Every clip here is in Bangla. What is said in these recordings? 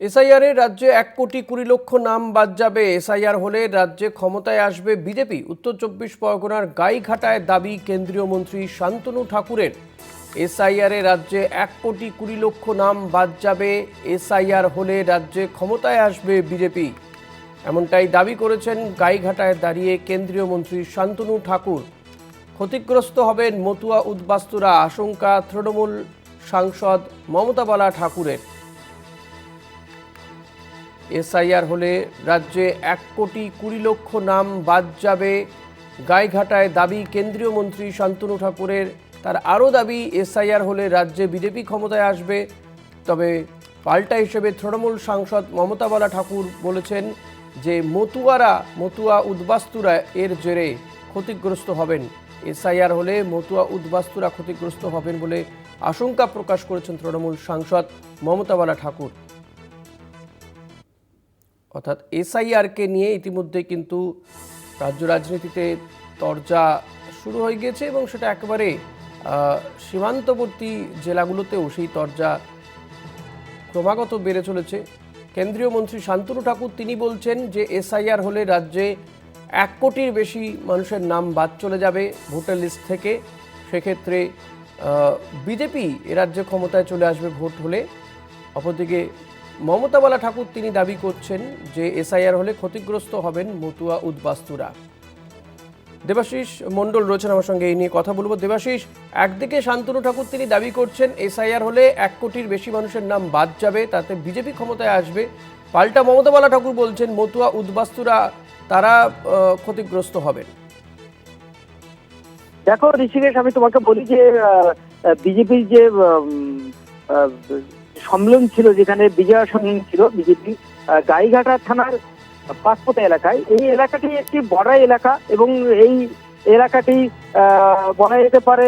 এসআইআর রাজ্যে এক কোটি কুড়ি লক্ষ নাম বাদ যাবে। এসআইআর হলে রাজ্যে ক্ষমতায় আসবে বিজেপি। উত্তর চব্বিশ পরগনার গাইঘাটায় দাবি কেন্দ্রীয় মন্ত্রী শান্তনু ঠাকুরের। এসআইআর রাজ্যে এক কোটি কুড়ি লক্ষ নাম বাদ যাবে। এসআইআর হলে রাজ্যে ক্ষমতায় আসবে বিজেপি। এমনটাই দাবি করেছেন গাইঘাটায় দাঁড়িয়ে কেন্দ্রীয় মন্ত্রী শান্তনু ঠাকুর। ক্ষতিগ্রস্ত হবেন মতুয়া উদ্বাস্তুরা, আশঙ্কা তৃণমূল সাংসদ মমতা বালা ঠাকুরের। এসআইআর হলে রাজ্যে এক কোটি কুড়ি লক্ষ নাম বাদ যাবে। গাইঘাটায় দাবি কেন্দ্রীয় মন্ত্রী শান্তনু ঠাকুরের। তার আরও দাবি, এসআইআর হলে রাজ্যে বিজেপি ক্ষমতায় আসবে। তবে পাল্টা হিসেবে তৃণমূল সাংসদ মমতা বালা ঠাকুর বলেছেন যে মতুয়ারা, মতুয়া উদ্বাস্তুরা এর জেরে ক্ষতিগ্রস্ত হবেন। এসআইআর হলে মতুয়া উদ্বাস্তুরা ক্ষতিগ্রস্ত হবেন বলে আশঙ্কা প্রকাশ করেছেন তৃণমূল সাংসদ মমতা বালা ঠাকুর। অর্থাৎ এসআইআরকে নিয়ে ইতিমধ্যে কিন্তু রাজ্য রাজনীতিতে তরজা শুরু হয়ে গিয়েছে এবং সেটা একেবারে সীমান্তবর্তী জেলাগুলোতেও সেই তরজা ক্রমাগত বেড়ে চলেছে। কেন্দ্রীয় মন্ত্রী শান্তনু ঠাকুর তিনি বলছেন যে এসআইআর হলে রাজ্যে এক কোটির বেশি মানুষের নাম বাদ চলে যাবে ভোটার লিস্ট থেকে। সেক্ষেত্রে বিজেপি এ রাজ্যে ক্ষমতায় চলে আসবে ভোট হলে। অপরদিকে মমতা বালা ঠাকুর তিনি দাবি করছেন যে এসআইআর হলে ক্ষতিগ্রস্ত হবেন মতুয়া উদ্বাস্তুরা। দেবাশিস মণ্ডল রয়েছেন আমার সঙ্গে, এই নিয়ে কথা বলব। দেবাশিস, একদিকে শান্তনু ঠাকুর তিনি দাবি করছেন এসআইআর হলে এক কোটির বেশি মানুষের নাম বাদ যাবে, তাতে বিজেপি ক্ষমতায় আসবে। পাল্টা মমতা বালা ঠাকুর বলছেন মতুয়া উদ্বাস্তুরা, তারা ক্ষতিগ্রস্ত হবেন। দেখো, ঋষিকেশ, আমি তোমাকে বলি যে বিজেপির যে সম্মেলন ছিল যেখানে বিজয়া সম্মেলন ছিল, বিজেপি গাইঘাটা থানার পাঁচপোতা এলাকায়। এই এলাকাটি একটি বড় এলাকা এবং এই এলাকাটি বলা যেতে পারে,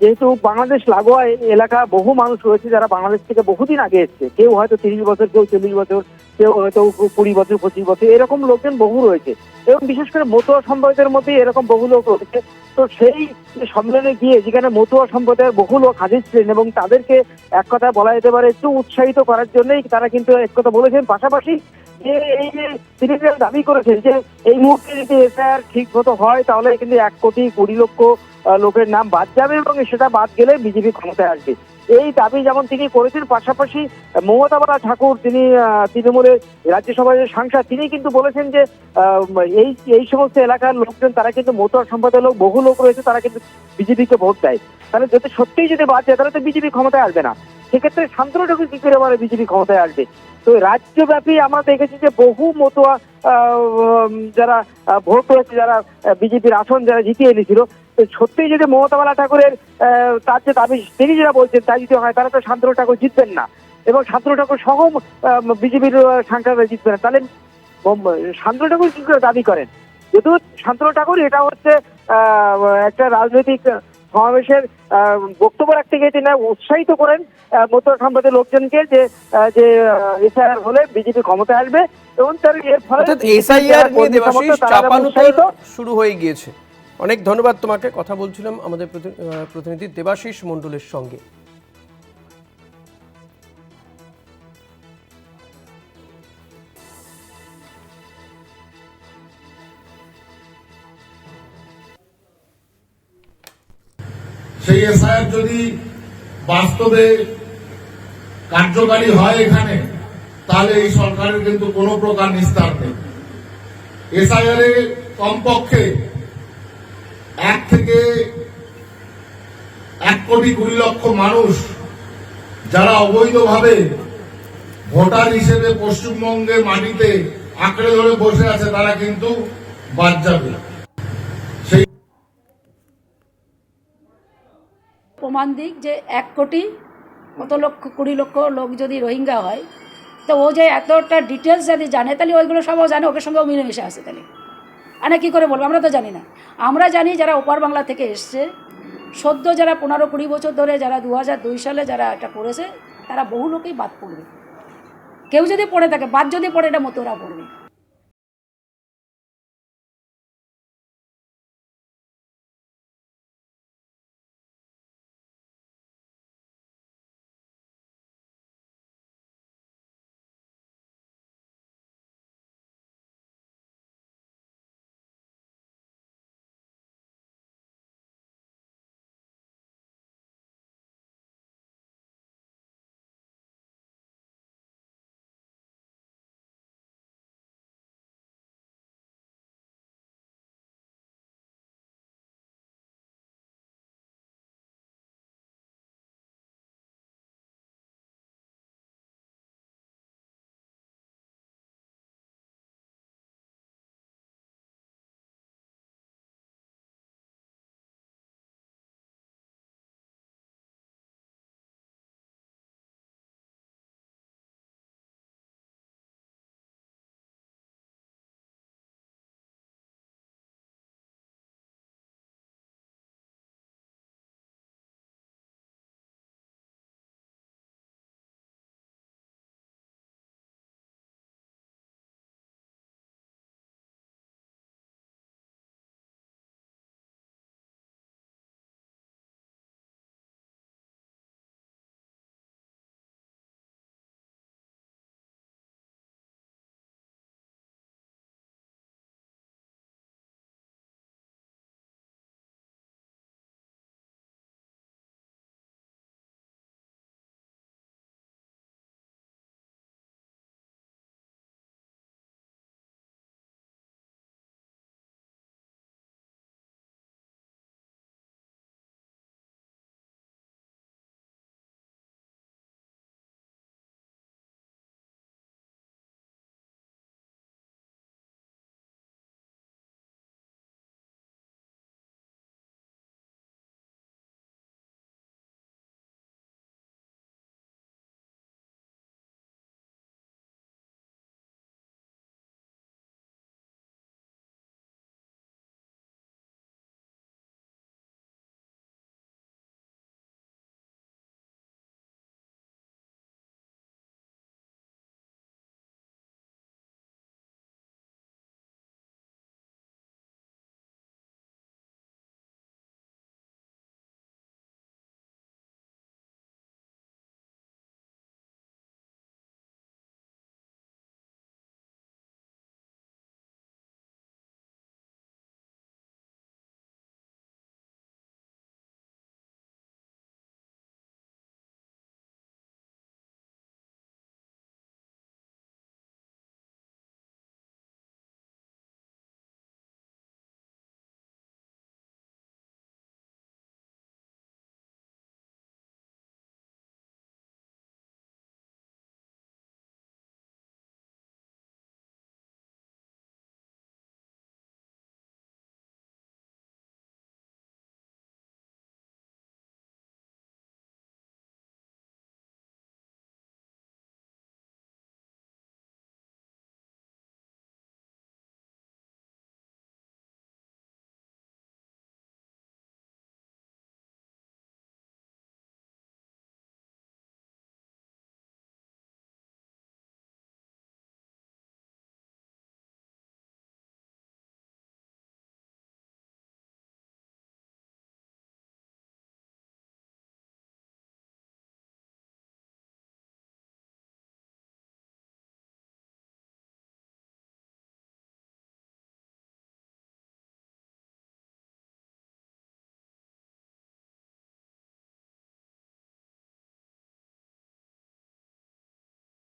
যেহেতু বাংলাদেশ লাগোয়া এলাকা, বহু মানুষ রয়েছে যারা বাংলাদেশ থেকে বহুদিন আগে এসছে। কেউ হয়তো তিরিশ বছর, কেউ চল্লিশ বছর, কেউ হয়তো কুড়ি বছর, পঁচিশ বছর, এরকম লোকজন বহু রয়েছে। এবং বিশেষ করে মতুয়া সম্প্রদায়ের মধ্যে এরকম বহু লোক রয়েছে তো সেই সম্মেলনে গিয়ে যেখানে মতুয়া সম্প্রদায়ের বহু লোক হাজির ছিলেন এবং তাদেরকে এক কথা বলা যেতে পারে একটু উৎসাহিত করার জন্যই তারা কিন্তু এক কথা বলেছেন। পাশাপাশি যে এই যে তিনি দাবি করেছেন যে এই মুহূর্তে যদি এসআইআর ঠিক মতো হয়, তাহলে কিন্তু এক কোটি কুড়ি লক্ষ লোকের নাম বাদ যাবে এবং সেটা বাদ গেলে বিজেপি ক্ষমতায় আসবে। এই দাবি যেমন তিনি করেছেন, পাশাপাশি মমতা বালা ঠাকুর, তিনি তৃণমূলের রাজ্যসভার যে সাংসদ, তিনি কিন্তু বলেছেন যে এই এই সমস্ত এলাকার লোকজন, তারা কিন্তু মতুয়া সম্প্রদায়ের লোক, বহু লোক রয়েছে, তারা কিন্তু বিজেপিকে ভোট দেয়। তাহলে যদি সত্যিই যদি বাদ যায়, তাহলে তো বিজেপি ক্ষমতায় আসবে না। সেক্ষেত্রে শান্তনু ঠাকুর কি করে বলে বিজেপি ক্ষমতায় আসবে? তো রাজ্যব্যাপী আমরা দেখেছি যে বহু মতুয়া যারা ভোট হয়েছে যারা বিজেপির আসন যারা জিতিয়ে এনেছিল সত্যিই যদি মমতা বালা ঠাকুরের তার যে দাবি তিনি যেটা বলছেন তাই যদি হয় তাহলে তো শান্তনু ঠাকুর জিতবেন না। এবং শান্তনু ঠাকুর সহ বিজেপির সাংসদরা জিতবে না। তাহলে শান্তনু ঠাকুর কি করে দাবি করেন? যেহেতু শান্তনু ঠাকুর এটা হচ্ছে একটা রাজনৈতিক সমাবেশের বক্তব্য রাখতে গিয়ে তিনি উৎসাহিত করেন মতুয়া সম্প্রদায়ের লোকজনকে যে যে এসআইআর হলে বিজেপি ক্ষমতায় আসবে এবং তার এর ফলে এসআইআর তারা উৎসাহিত, শুরু হয়ে গিয়েছে। অনেক ধন্যবাদ তোমাকে, কথা বলছিলাম আমাদের প্রতিনিধি দেবাশিস মণ্ডলের সঙ্গে। সেই এসআইআর যদি বাস্তবে কার্যকারী হয় এখানে, তাহলে এই সরকারের কিন্তু কোনো প্রকার নিস্তার নেই। এসআইআর এ কমপক্ষে এক থেকে এক কোটি কুড়ি লক্ষ মানুষ যারা অবৈধভাবে ভোটার হিসেবে পশ্চিমবঙ্গের মাটিতে আঁকড়ে ধরে বসে আছে, তারা কিন্তু বাদ যাবে। প্রমাণ দিক যে এক কোটি কত লক্ষ, কুড়ি লক্ষ লোক যদি রোহিঙ্গা হয়, তো ও যে এতটা ডিটেলস যদি জানে, তাহলে ওইগুলো সবও জানে, ওকে সঙ্গেও মিলেমিশে আসে তাহলে। আরে কী করে বলব? আমরা তো জানি না। আমরা জানি যারা ওপার বাংলা থেকে এসছে, সদ্য যারা পনেরো কুড়ি বছর ধরে যারা দু দুই সালে যারা এটা পড়েছে তারা বহু লোকেই বাদ পড়বে। কেউ যদি পড়ে থাকে, বাদ যদি পড়ে, এটা মতোরা পড়বে।